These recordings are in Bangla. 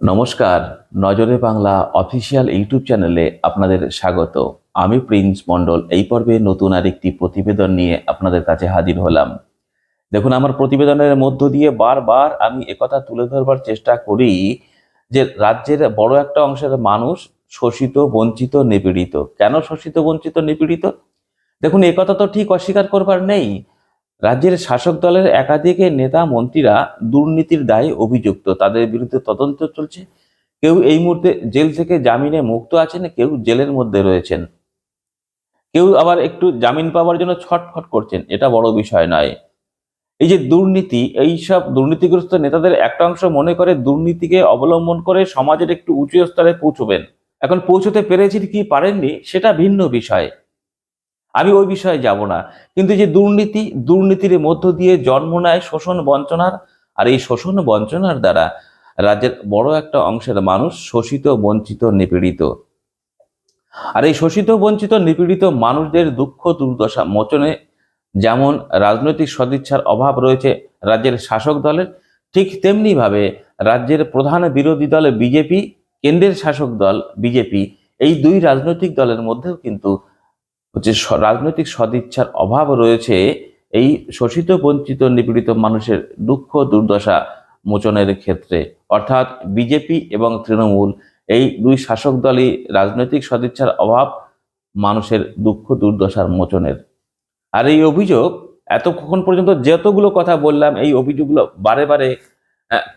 নমস্কার, নজরে বাংলা অফিসিয়াল ইউটিউব চ্যানেলে আপনাদের স্বাগত। আমি প্রিন্স মণ্ডল, এই পর্বে নতুন আরেকটি প্রতিবেদন নিয়ে আপনাদের কাছে হাজির হলাম। দেখুন, আমার প্রতিবেদনের মধ্য দিয়ে বারবার আমি একথা তুলে ধরবার চেষ্টা করি যে রাজ্যের বড় একটা অংশের মানুষ শোষিত, বঞ্চিত, নিপীড়িত। কেন শোষিত, বঞ্চিত, নিপীড়িত? দেখুন, একথা তো ঠিক অস্বীকার করবার নেই। রাজ্যের শাসক দলের একাধিক নেতা মন্ত্রীরা দুর্নীতির দায়ে অভিযুক্ত। তাদের বিরুদ্ধে তদন্ত চলছে। কেউ এই মুহূর্তে জেল থেকে জামিনে মুক্ত আছেন, কেউ জেলের মধ্যে রয়েছেন। কেউ আবার একটু জামিন পাওয়ার জন্য ছটফট করছেন, এটা বড় বিষয় নয়। এই যে দুর্নীতি, এই সব দুর্নীতিগ্রস্ত নেতাদের একটা অংশ মনে করে দুর্নীতিকে অবলম্বন করে সমাজের একটু উঁচু স্তরে পৌঁছবেন। এখন পৌঁছতে পেরেছেন কি পারেননি, সেটা ভিন্ন বিষয়। আমি ওই বিষয়ে যাব না। কিন্তু যে দুর্নীতি, দুর্নীতির মধ্য দিয়ে জন্ম নেয় শোষণ বঞ্চনার, আর এই শোষণ বঞ্চনার দ্বারা রাজ্যের বড় একটা অংশের মানুষ শোষিত, বঞ্চিত, নিপীড়িত। আর এই শোষিত, বঞ্চিত, নিপীড়িত মানুষদের দুঃখ, দুর্দশা, মোচনে যেমন রাজনৈতিক সদিচ্ছার অভাব রয়েছে রাজ্যের শাসক দলের, ঠিক তেমনি ভাবে রাজ্যের প্রধান বিরোধী দল বিজেপি, কেন্দ্রের শাসক দল বিজেপি, এই দুই রাজনৈতিক দলের মধ্যেও কিন্তু স- রাজনৈতিক সদিচ্ছার অভাব রয়েছে, এই শোষিত, বঞ্চিত, নিপীড়িত মানুষের দুঃখ, দুর্দশা মোচনের ক্ষেত্রে। অর্থাৎ বিজেপি এবং তৃণমূল, এই দুই শাসক দলই রাজনৈতিক সদিচ্ছার অভাব, মানুষের দুঃখ, দুর্দশার মোচনের। আর এই অভিযোগ, এতক্ষণ পর্যন্ত যতগুলো কথা বললাম, এই অভিযোগগুলো বারে বারে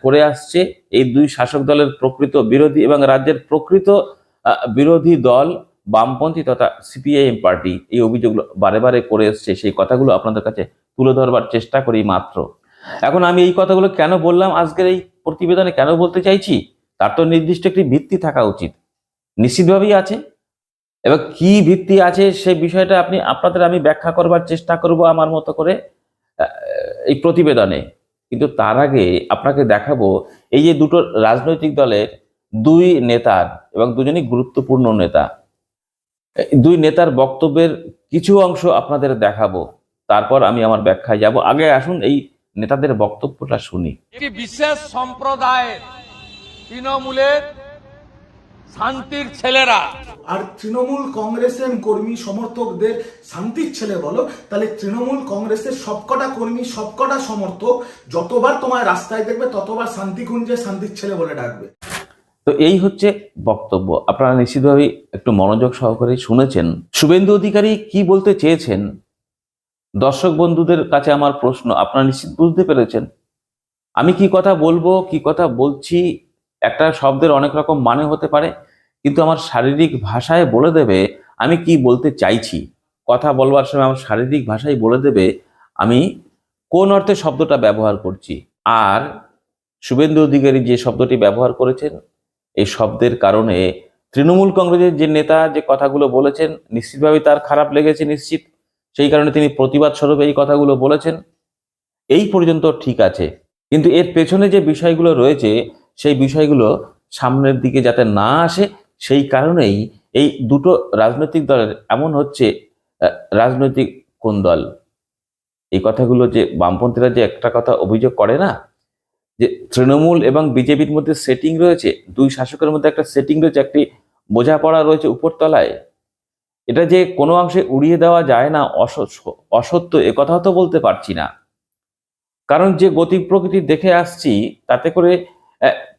করে আসছে। এই দুই শাসক দলের প্রকৃত বিরোধী এবং রাজ্যের প্রকৃত বিরোধী দল বামপন্থী তথা সিপিআইএম পার্টি এই অভিযোগগুলো বারে বারে করে এসছে, সেই কথাগুলো আপনাদের কাছে তুলে ধরবার চেষ্টা করি মাত্র। এখন আমি এই কথাগুলো কেন বললাম? আজকের এই প্রতিবেদনে কেন বলতে চাইছি? তার তো নির্দিষ্ট একটি ভিত্তি থাকা উচিত। নিশ্চিতভাবেই আছে। এবার কি ভিত্তি আছে সেই বিষয়টা আপনি, আপনাদের আমি ব্যাখ্যা করবার চেষ্টা করব আমার মতো করে এই প্রতিবেদনে। কিন্তু তার আগে আপনাকে দেখাবো, এই যে দুটো রাজনৈতিক দলের দুই নেতার এবং দুজনই গুরুত্বপূর্ণ নেতা দুই নেতার বক্তব্যের কিছু অংশ আপনাদের দেখাবো। তারপর আমি আমার ব্যাখ্যায় যাব। আগে আসুন এই নেতাদের বক্তব্যটা শুনি। একটি বিশেষ সম্প্রদায় তৃণমূলের শান্তির ছেলেরা। আর তৃণমূল কংগ্রেসের কর্মী সমর্থকদের শান্তির ছেলে বলো তাহলে তৃণমূল কংগ্রেসের সবকটা কর্মী সবকটা সমর্থক যতবার তোমায় রাস্তায় দেখবে ততবার শান্তিকুঞ্জে শান্তির ছেলে বলে ডাকবে। তো এই হচ্ছে বক্তব্য। আপনারা নিশ্চিতভাবেই একটু মনোযোগ সহকারে শুনেছেন। শুভেন্দু অধিকারী কি বলতে চেয়েছেন? দর্শক বন্ধুদের কাছে আমার প্রশ্ন, আপনারা নিশ্চিত বুঝতে পেরেছেন। আমি কি কথা বলব, কি কথা বলছি, একটা শব্দের অনেক রকম মানে হতে পারে, কিন্তু আমার শারীরিক ভাষায় বলে দেবে, আমি কি বলতে চাইছি? কথা বলবার সময় আমার শারীরিক ভাষায় বলে দেবে, আমি কোন অর্থে শব্দটা ব্যবহার করছি? আর শুভেন্দু অধিকারী যে শব্দটি ব্যবহার করেছেন এই শব্দের কারণে তৃণমূল কংগ্রেসের যে নেতা যে কথাগুলো বলেছেন, নিশ্চিতভাবে তার খারাপ লেগেছে নিশ্চিত। সেই কারণে তিনি প্রতিবাদ স্বরূপ এই কথাগুলো বলেছেন। এই পর্যন্ত ঠিক আছে। কিন্তু এর পেছনে যে বিষয়গুলো রয়েছে, সেই বিষয়গুলো সামনের দিকে যাতে না আসে, সেই কারণেই এই দুটো রাজনৈতিক দলের, এমন হচ্ছে রাজনৈতিক কোন দল? এই কথাগুলো যে বামপন্থীরা যে একটা কথা অভিযোগ করে না যে তৃণমূল এবং বিজেপির মধ্যে সেটিং রয়েছে, দুই শাসকের মধ্যে একটা সেটিং রয়েছে, একটি বোঝাপড়া রয়েছে উপরতলায়। এটা যে কোনো অংশে উড়িয়ে দেওয়া যায় না অস- অসত্য এ কথাও তো বলতে পারছি না। কারণ যে গতি প্রকৃতি দেখে আসছি, তাতে করে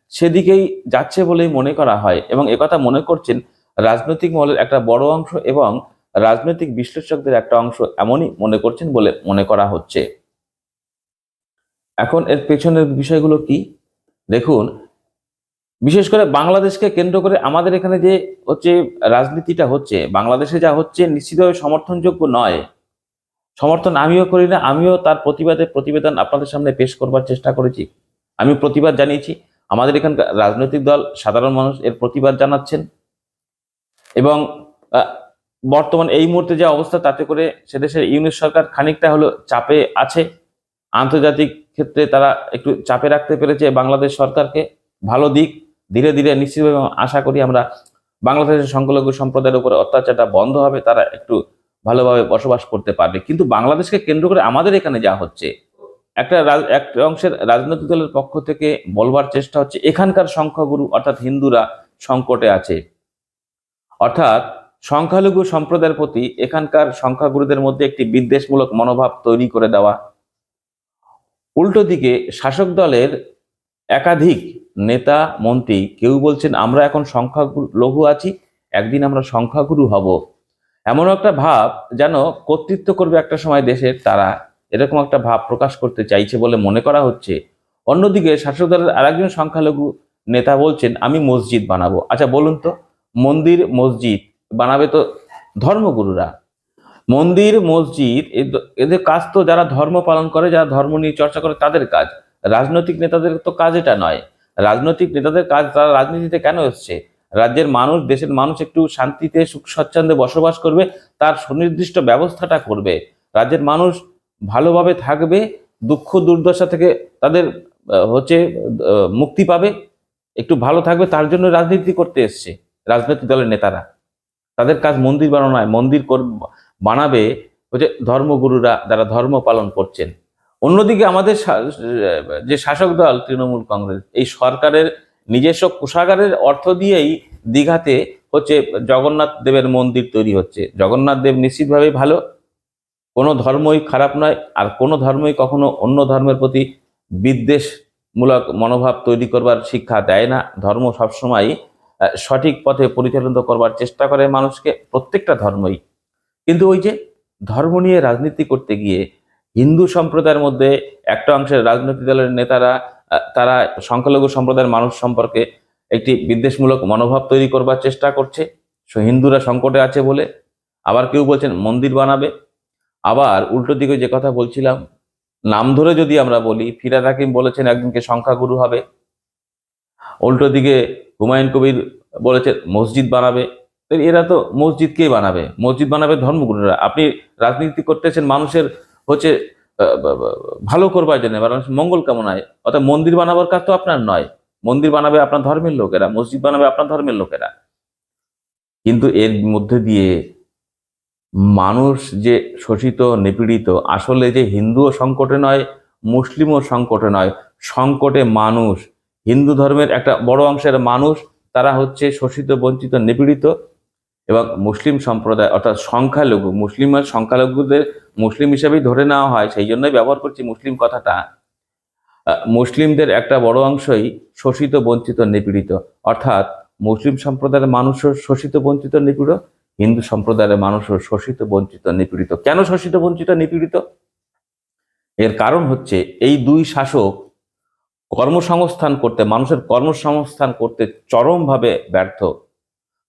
সেদিকেই যাচ্ছে বলেই মনে করা হয় এবং একথা মনে করছেন রাজনৈতিক মহলের একটা বড় অংশ এবং রাজনৈতিক বিশ্লেষকদের একটা অংশ এমনই মনে করছেন বলে মনে করা হচ্ছে। এখন এর পেছনের বিষয়গুলো কি? দেখুন, বিশেষ করে বাংলাদেশকে কেন্দ্র করে আমাদের এখানে যে হচ্ছে রাজনীতিটা হচ্ছে, বাংলাদেশে যা হচ্ছে নিশ্চিতভাবে সমর্থনযোগ্য নয়। সমর্থন আমিও করি না, আমিও তার প্রতিবাদে প্রতিবেদন আপনাদের সামনে পেশ করবার চেষ্টা করেছি। আমি প্রতিবাদ জানিয়েছি। আমাদের এখানকার রাজনৈতিক দল, সাধারণ মানুষ এর প্রতিবাদ জানাচ্ছেন। এবং বর্তমান এই মুহূর্তে যে অবস্থা, তাতে করে সে দেশের ইউনিট সরকার খানিকটা হলো চাপে আছে। আন্তর্জাতিক ক্ষেত্রে তারা একটু চাপে রাখতে পেরেছে। বাংলাদেশ সরকারকে ভালো দিক ধীরে ধীরে নিশ্চিতভাবে আশা করি আমরা বাংলাদেশের সংখ্যালঘু সম্প্রদায়ের উপরে অত্যাচারটা বন্ধ হবে, তারা একটু ভালোভাবে বসবাস করতে পারবে। কিন্তু বাংলাদেশকে কেন্দ্র করে আমাদের এখানে যা হচ্ছে, একটা একটা অংশের রাজনৈতিক দলের পক্ষ থেকে বলবার চেষ্টা হচ্ছে, এখানকার সংখ্যাগুরু অর্থাৎ হিন্দুরা সংকটে আছে। অর্থাৎ সংখ্যালঘু সম্প্রদায়ের প্রতি এখানকার সংখ্যাগুরুদের মধ্যে একটি বিদ্বেষমূলক মনোভাব তৈরি করে দেওয়া উল্টো দিকে শাসক দলের একাধিক নেতা, মন্ত্রী, কেউ বলছেন, আমরা এখন সংখ্যাগুরু লঘু আছি, একদিন আমরা সংখ্যাগুরু হব। এমন একটা ভাব যেন কর্তৃত্ব করবে একটা সময় দেশের তারা। এরকম একটা ভাব প্রকাশ করতে চাইছে বলে মনে করা হচ্ছে। অন্যদিকে শাসক দলের আরেকজন সংখ্যালঘু নেতা বলছেন, আমি মসজিদ বানাবো। আচ্ছা বলুন তো, মন্দির, মসজিদ বানাবে তো ধর্মগুরুরা। মন্দির, মসজিদ এদ- এদের কাজ তো যারা ধর্ম পালন করে, যারা ধর্ম নিয়ে চর্চা করে তাদের কাজ। রাজনৈতিক নেতাদের তো কাজ এটা নয়। রাজনৈতিক নেতাদের কাজ তারা রাজনীতিতে কেন এসছে? রাজ্যের মানুষ, দেশের মানুষ একটু শান্তিতে সুখ স্বচ্ছন্দে বসবাস করবে, তার সুনির্দিষ্ট ব্যবস্থাটা করবে। রাজ্যের মানুষ ভালোভাবে থাকবে, দুঃখ, দুর্দশা থেকে তাদের হচ্ছে মুক্তি পাবে, একটু ভালো থাকবে, তার জন্য রাজনীতি করতে এসছে রাজনৈতিক দলের নেতারা। তাদের কাজ মন্দির বানানো নয়, মন্দির বানাবে হচ্ছে ধর্মগুরুরা যারা ধর্ম পালন করছেন। অন্যদিকে আমাদের যে শাসক দল তৃণমূল কংগ্রেস, এই সরকারের নিজস্ব কোষাগারের অর্থ দিয়েই দীঘাতে হচ্ছে জগন্নাথ দেবের মন্দির তৈরি হচ্ছে। জগন্নাথ দেব নিশ্চিতভাবে ভালো। কোনো ধর্মই খারাপ নয়, আর কোনো ধর্মই কখনো অন্য ধর্মের প্রতি বিদ্বেষমূলক মনোভাব তৈরি করবার শিক্ষা দেয় না। ধর্ম সবসময় সঠিক পথে পরিচালিত করবার চেষ্টা করে মানুষকে। প্রত্যেকটা ধর্মই কিন্তু ওই যে ধর্ম নিয়ে রাজনীতি করতে গিয়ে হিন্দু সম্প্রদায়ের মধ্যে একটা অংশের রাজনৈতিক দলের নেতারা তারা সংখ্যালঘু সম্প্রদায়ের মানুষ সম্পর্কে একটি বিদ্বেষমূলক মনোভাব তৈরি করবার চেষ্টা করছে। হিন্দুরা সংকটে আছে বলে আবার কেউ বলছেন মন্দির বানাবে। আবার উল্টো দিকে যে কথা বলছিলাম, নাম ধরে যদি আমরা বলি, ফিরাদ হাকিম বলেছেন একদিনকে সংখ্যাগুরু হবে। উল্টো দিকে হুমায়ুন কবির বলেছেন মসজিদ বানাবে। তো এরা তো মসজিদকেই বানাবে। মসজিদ বানাবে ধর্মগুরুরা। আপনি রাজনীতি করতেছেন মানুষের হচ্ছে ভালো করবার জন্য মানুষের মঙ্গল কামনায়। অর্থাৎ মন্দির বানাবার কাজ তো আপনার নয়। মন্দির বানাবে আপনার ধর্মের লোকেরা, মসজিদ বানাবে আপনার ধর্মের লোকেরা। কিন্তু এর মধ্যে দিয়ে মানুষ যে শোষিত, নিপীড়িত, আসলে যে হিন্দুও সংকটে নয়, মুসলিমও সংকটে নয়, সংকটে মানুষ, হিন্দু ধর্মের একটা বড় অংশের মানুষ, তারা হচ্ছে শোষিত, বঞ্চিত, নিপীড়িত এবং মুসলিম সম্প্রদায় অর্থাৎ সংখ্যালঘু, মুসলিম আর সংখ্যালঘুদের মুসলিম হিসেবেই ধরে নেওয়া হয়, সেই জন্যই ব্যবহার করছি মুসলিম কথাটা। মুসলিমদের একটা বড় অংশই শোষিত, বঞ্চিত, নিপীড়িত। অর্থাৎ মুসলিম সম্প্রদায়ের মানুষও শোষিত, বঞ্চিত, নিপীড়িত, হিন্দু সম্প্রদায়ের মানুষও শোষিত, বঞ্চিত, নিপীড়িত। কেন শোষিত, বঞ্চিত, নিপীড়িত? এর কারণ হচ্ছে এই দুই শাসক কর্মসংস্থান করতে, মানুষের কর্মসংস্থান করতে চরমভাবে ব্যর্থ।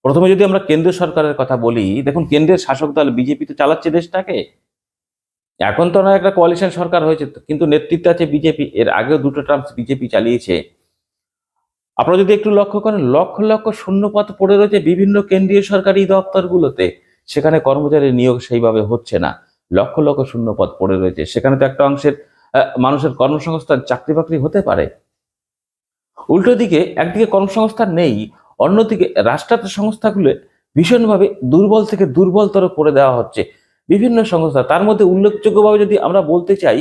প্রথমে যদি আমরা কেন্দ্রীয় সরকারের কথা বলি, দেখুন কেন্দ্রের শাসক দল বিজেপি তো চালাচ্ছে দেশটাকে। এখন তো না একটা কোয়ালিশন সরকার হয়েছে, কিন্তু নেতৃত্বে আছে বিজেপি, এর আগেও দুটো টার্মস বিজেপি চালিয়েছে। আপনারা যদি একটু লক্ষ্য করেন, লক্ষ লক্ষ শূন্যপদ পড়ে রয়েছে বিভিন্ন কেন্দ্রীয় সরকারি দপ্তরগুলোতে। সেখানে কর্মচারী নিয়োগ সেইভাবে হচ্ছে না। লক্ষ লক্ষ শূন্যপদ পড়ে রয়েছে। সেখানে তো একটা অংশের মানুষের কর্মসংস্থান, চাকরি বাকরি হতে পারে। উল্টো দিকে একদিকে কর্মসংস্থান নেই অন্যদিকে রাষ্ট্রায়ত্ত সংস্থাগুলো ভীষণভাবে দুর্বল থেকে দুর্বলতর করে দেওয়া হচ্ছে। বিভিন্ন সংস্থা, তার মধ্যে উল্লেখযোগ্যভাবে যদি আমরা বলতে চাই,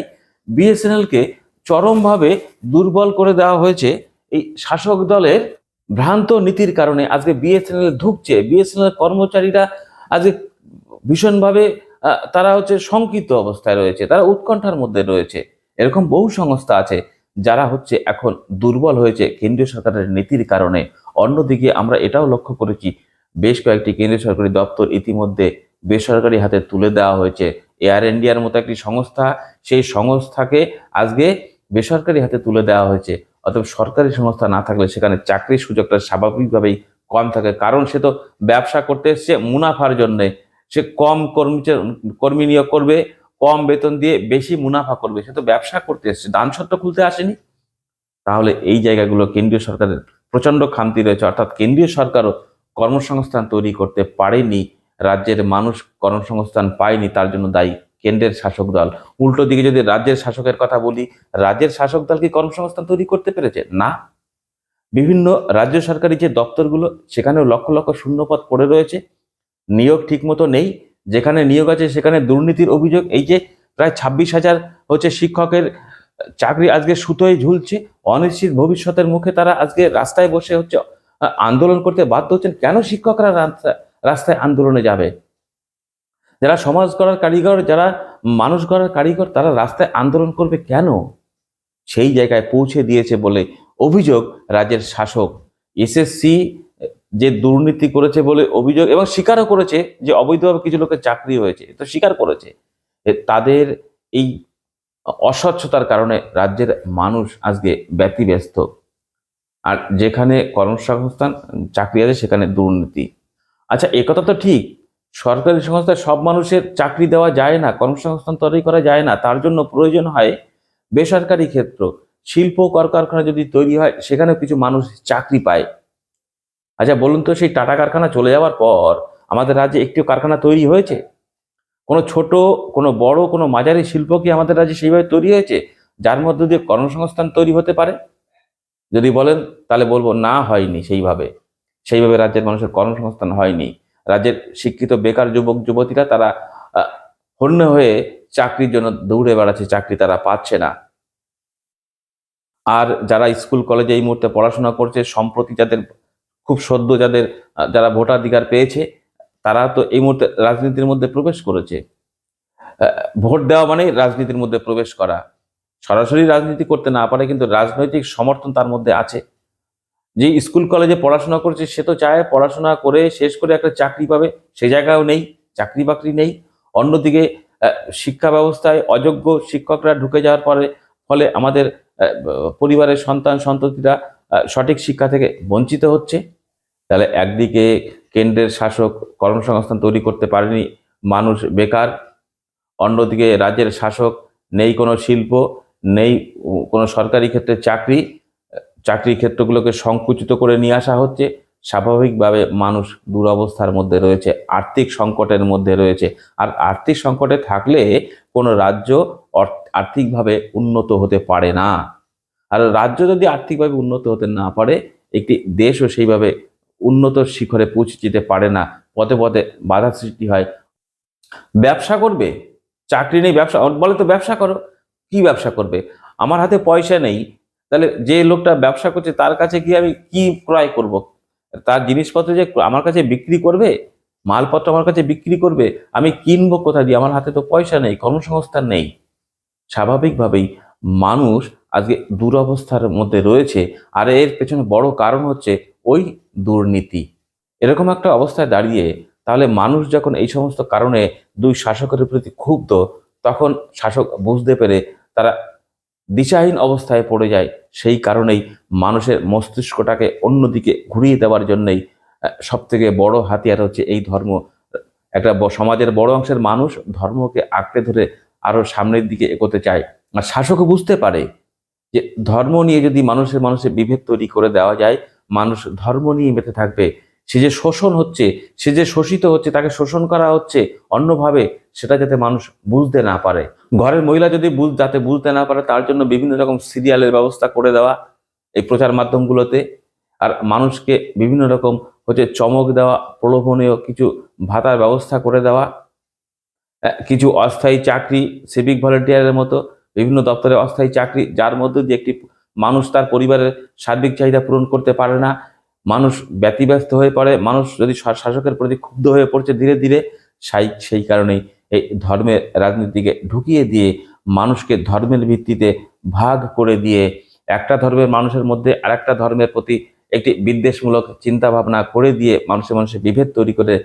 বিএসএনএলকে চরমভাবে দুর্বল করে দেওয়া হয়েছে এই শাসক দলের ভ্রান্ত নীতির কারণে। আজকে বিএসএনএল ঢুকছে, বিএসএনএল কর্মচারীরা আজকে ভীষণভাবে তারা হচ্ছে শঙ্কিত অবস্থায় রয়েছে, তারা উৎকণ্ঠার মধ্যে রয়েছে। এরকম বহু সংস্থা আছে যারা হচ্ছে এখন দুর্বল হয়েছে কেন্দ্রীয় সরকারের নীতির কারণে। অন্যদিকে আমরা এটাও লক্ষ্য করেছি, বেশ কয়েকটি কেন্দ্রীয় সরকারি দপ্তর ইতিমধ্যে বেসরকারি হাতে তুলে দেওয়া হয়েছে। এয়ার ইন্ডিয়ার মতো একটি সংস্থা, সেই সংস্থাকে আজকে বেসরকারি হাতে তুলে দেওয়া হয়েছে। অতএব সরকারি সংস্থা না থাকলে সেখানে চাকরির সুযোগটা স্বাভাবিকভাবেই কম থাকে। কারণ সে তো ব্যবসা করতে এসছে, মুনাফার জন্যে। সে কম কর্মী কর্মী নিয়োগ করবে, কম বেতন দিয়ে বেশি মুনাফা করবে। সে তো ব্যবসা করতে এসছে, দান সত্ত্ব খুলতে আসেনি। তাহলে এই জায়গাগুলো কেন্দ্রীয় সরকারের প্রচণ্ড খামতি রয়েছে। অর্থাৎ কেন্দ্রীয় সরকারও কর্মসংস্থান তৈরি করতে পারেনি, রাজ্যের মানুষ কর্মসংস্থান পায়নি, তার জন্য দায়ী কেন্দ্রের শাসক দল। উল্টো দিকে যদি রাজ্যের শাসকের কথা বলি, রাজ্যের শাসক দল কি কর্মসংস্থান তৈরি করতে পেরেছে? না। বিভিন্ন রাজ্য সরকারি যে দপ্তরগুলো, সেখানেও লক্ষ লক্ষ শূন্যপদ পড়ে রয়েছে। নিয়োগ ঠিকমতো নেই। যেখানে নিয়োগ আছে, সেখানে দুর্নীতির অভিযোগ। এই যে প্রায় ছাব্বিশ হাজার হচ্ছে শিক্ষকের চাকরি আজকে সুতোয় ঝুলছে, অনিশ্চিত ভবিষ্যতের মুখে তারা আজকে রাস্তায় বসে হচ্ছে আন্দোলন করতে বাধ্য হচ্ছেন। কেন শিক্ষকরা রাস্তা- রাস্তায় আন্দোলনে যাবে? যারা সমাজ করার কারিগর, যারা মানুষ করার কারিগর, তারা রাস্তায় আন্দোলন করবে কেন? সেই জায়গায় পৌঁছে দিয়েছে বলে অভিযোগ রাজ্যের শাসক। এসএসসি যে দুর্নীতি করেছে বলে অভিযোগ এবং স্বীকারও করেছে যে অবৈধভাবে কিছু লোকের চাকরি হয়েছে। তো স্বীকার করেছে। তাদের এই অস্বচ্ছতার কারণে রাজ্যের মানুষ আজকে ব্যতিব্যস্ত। আর যেখানে কর্মসংস্থান চাকরি আছে, সেখানে দুর্নীতি। আচ্ছা একথা তো ঠিক। সরকারি সংস্থায় সব মানুষের চাকরি দেওয়া যায় না, কর্মসংস্থান তৈরি করা যায় না। তার জন্য প্রয়োজন হয় বেসরকারি ক্ষেত্র। শিল্প কলকারখানা যদি তৈরি হয়, সেখানেও কিছু মানুষ চাকরি পায়। আচ্ছা বলুন তো সেই টাটা কারখানা চলে যাওয়ার পর আমাদের রাজ্যে একটিও কারখানা তৈরি হয়েছে? কোনো ছোট, কোনো বড়, কোনো মাঝারি শিল্প কি আমাদের রাজ্যে সেইভাবে তৈরি হয়েছে, যার মধ্য দিয়ে কর্মসংস্থান তৈরি হতে পারে? যদি বলেন, তাহলে বলব না হয়নি সেইভাবে। সেইভাবে রাজ্যের মানুষের কর্মসংস্থান হয়নি। রাজ্যের শিক্ষিত বেকার যুবক, যুবতীরা তারা হন্য হয়ে চাকরির জন্য দৌড়ে বেড়াচ্ছে, চাকরি তারা পাচ্ছে না। আর যারা স্কুল, কলেজে এই মুহূর্তে পড়াশোনা করছে, সম্প্রতি যাদের খুব সদ্য যাদের যারা ভোটাধিকার পেয়েছে তারা তো এই মুহূর্তে রাজনীতির মধ্যে প্রবেশ করেছে। ভোট দেওয়া মানেই রাজনীতির মধ্যে প্রবেশ করা। সরাসরি রাজনীতি করতে না পারে কিন্তু রাজনৈতিক সমর্থন তার মধ্যে আছে। যে স্কুল কলেজে পড়াশোনা করছে, সে তো চায় পড়াশোনা করে শেষ করে একটা চাকরি পাবে, সে জায়গাও নেই, চাকরি বাকরি নেই। অন্যদিকে শিক্ষা ব্যবস্থায় অযোগ্য শিক্ষকরা ঢুকে যাওয়ার পরে, ফলে আমাদের পরিবারের সন্তান সন্ততিরা সঠিক শিক্ষা থেকে বঞ্চিত হচ্ছে। তাহলে একদিকে কেন্দ্রের শাসক কর্মসংস্থান তৈরি করতে পারেনি, মানুষ বেকার। অন্যদিকে রাজ্যের শাসক, নেই কোনো শিল্প, নেই কোনো সরকারি ক্ষেত্রে চাকরি চাকরি ক্ষেত্রগুলোকে সংকুচিত করে নিয়ে আসা হচ্ছে। স্বাভাবিকভাবে মানুষ দুরবস্থার মধ্যে রয়েছে, আর্থিক সংকটের মধ্যে রয়েছে। আর আর্থিক সংকটে থাকলে কোনো রাজ্য আর্থিকভাবে উন্নত হতে পারে না। আর রাজ্য যদি আর্থিকভাবে উন্নত হতে না পারে, একটি দেশও সেইভাবে উন্নত শিখরে পৌঁছে যেতে পারে না, পথে পথে বাধা সৃষ্টি হয়। ব্যবসা করবে, চাকরি নেই, ব্যবসা বলে তো ব্যবসা করো, কি ব্যবসা করবে? আমার হাতে পয়সা নেই, তাহলে যে লোকটা ব্যবসা করছে, তার কাছে কি আমি কি ক্রয় করব? তার জিনিসপত্র যে আমার কাছে বিক্রি করবে, মালপত্র আমার কাছে বিক্রি করবে, আমি কিনবো কোথা দিয়ে? আমার হাতে তো পয়সা নেই, কর্মসংস্থান নেই। স্বাভাবিকভাবেই মানুষ আজকে দুরবস্থার মধ্যে রয়েছে, আর এর পেছনে বড় কারণ হচ্ছে ওই দুর্নীতি। এরকম একটা অবস্থায় দাঁড়িয়ে তাহলে মানুষ যখন এই সমস্ত কারণে দুই শাসকের প্রতি ক্ষুব্ধ, তখন শাসক বুঝতে পেরে তারা দিশাহীন অবস্থায় পড়ে যায়। সেই কারণেই মানুষের মস্তিষ্কটাকে অন্যদিকে ঘুরিয়ে দেওয়ার জন্যই সব থেকে বড় হাতিয়ার হচ্ছে এই ধর্ম। একটা সমাজের বড় অংশের মানুষ ধর্মকে আঁকড়ে ধরে আরও সামনের দিকে এগোতে চায়। আর শাসকও বুঝতে পারে যে ধর্ম নিয়ে যদি মানুষের মানুষের বিভেদ তৈরি করে দেওয়া যায় মানুষ ধর্ম নিয়ে মেতে থাকবে। সে যে শোষণ হচ্ছে, সে যে শোষিত হচ্ছে, তাকে শোষণ করা হচ্ছে, অন্যভাবে সেটা যাতে মানুষ বুঝতে না পারে। ঘরের মহিলা যদি যাতে বুঝতে না পারে, তার জন্য বিভিন্ন রকম সিরিয়ালের ব্যবস্থা করে দেওয়া এই প্রচার মাধ্যমগুলোতে। আর মানুষকে বিভিন্ন রকম হচ্ছে চমক দেওয়া, প্রলোভনীয় কিছু ভাতার ব্যবস্থা করে দেওয়া কিছু অস্থায়ী চাকরি সিভিক ভলেন্টিয়ারের মতো বিভিন্ন দপ্তরে অস্থায়ী চাকরি, যার মধ্যে দিয়ে একটি মানুষ তার পরিবারের সার্বিক চাহিদা পূরণ করতে পারে না, মানুষ ব্যতিব্যস্ত হয়ে পড়ে, মানুষ যদি শাসকের প্রতি ক্ষুব্ধ হয়ে পড়ছে ধীরে ধীরে, সেই সেই কারণেই এই ধর্মের রাজনীতিকে ঢুকিয়ে দিয়ে মানুষকে ধর্মের ভিত্তিতে ভাগ করে দিয়ে একটা ধর্মের মানুষের মধ্যে আরেকটা ধর্মের প্রতি একটি বিদ্বেষমূলক চিন্তা ভাবনা করে দিয়ে মানুষের মানুষের বিভেদ তৈরি করে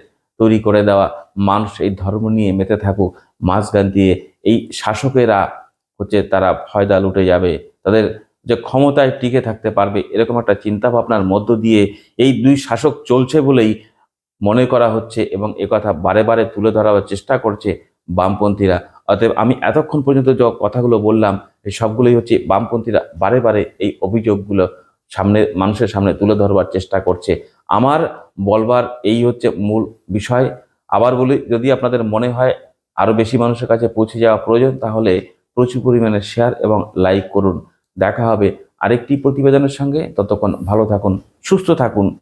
তৈরি করে দেওয়া, মানুষ এই ধর্ম নিয়ে মেতে থাকুক মাঝগান দিয়ে এই শাসকেরা হচ্ছে তারা ফয়দা লুটে যাবে, তাদের যে ক্ষমতায় টিকে থাকতে পারবে, এরকম একটা চিন্তা ভাবনার মধ্য দিয়ে এই দুই শাসক চলছে বলেই মনে করা হচ্ছে এবং একথা বারে বারে তুলে ধরার চেষ্টা করছে বামপন্থীরা। অতএব আমি এতক্ষণ পর্যন্ত যে কথাগুলো বললাম, এই সবগুলোই হচ্ছে বামপন্থীরা বারে বারে এই অভিযোগগুলো সামনে, মানুষের সামনে তুলে ধরবার চেষ্টা করছে। আমার বলবার এই হচ্ছে মূল বিষয়। আবার বলি, যদি আপনাদের মনে হয় আরও বেশি মানুষের কাছে পৌঁছে যাওয়া প্রয়োজন, তাহলে প্রচুর পরিমাণে শেয়ার এবং লাইক করুন। দেখা হবে আরেকটি প্রতিবেদনের সঙ্গে। ততক্ষণ ভালো থাকুন সুস্থ থাকুন।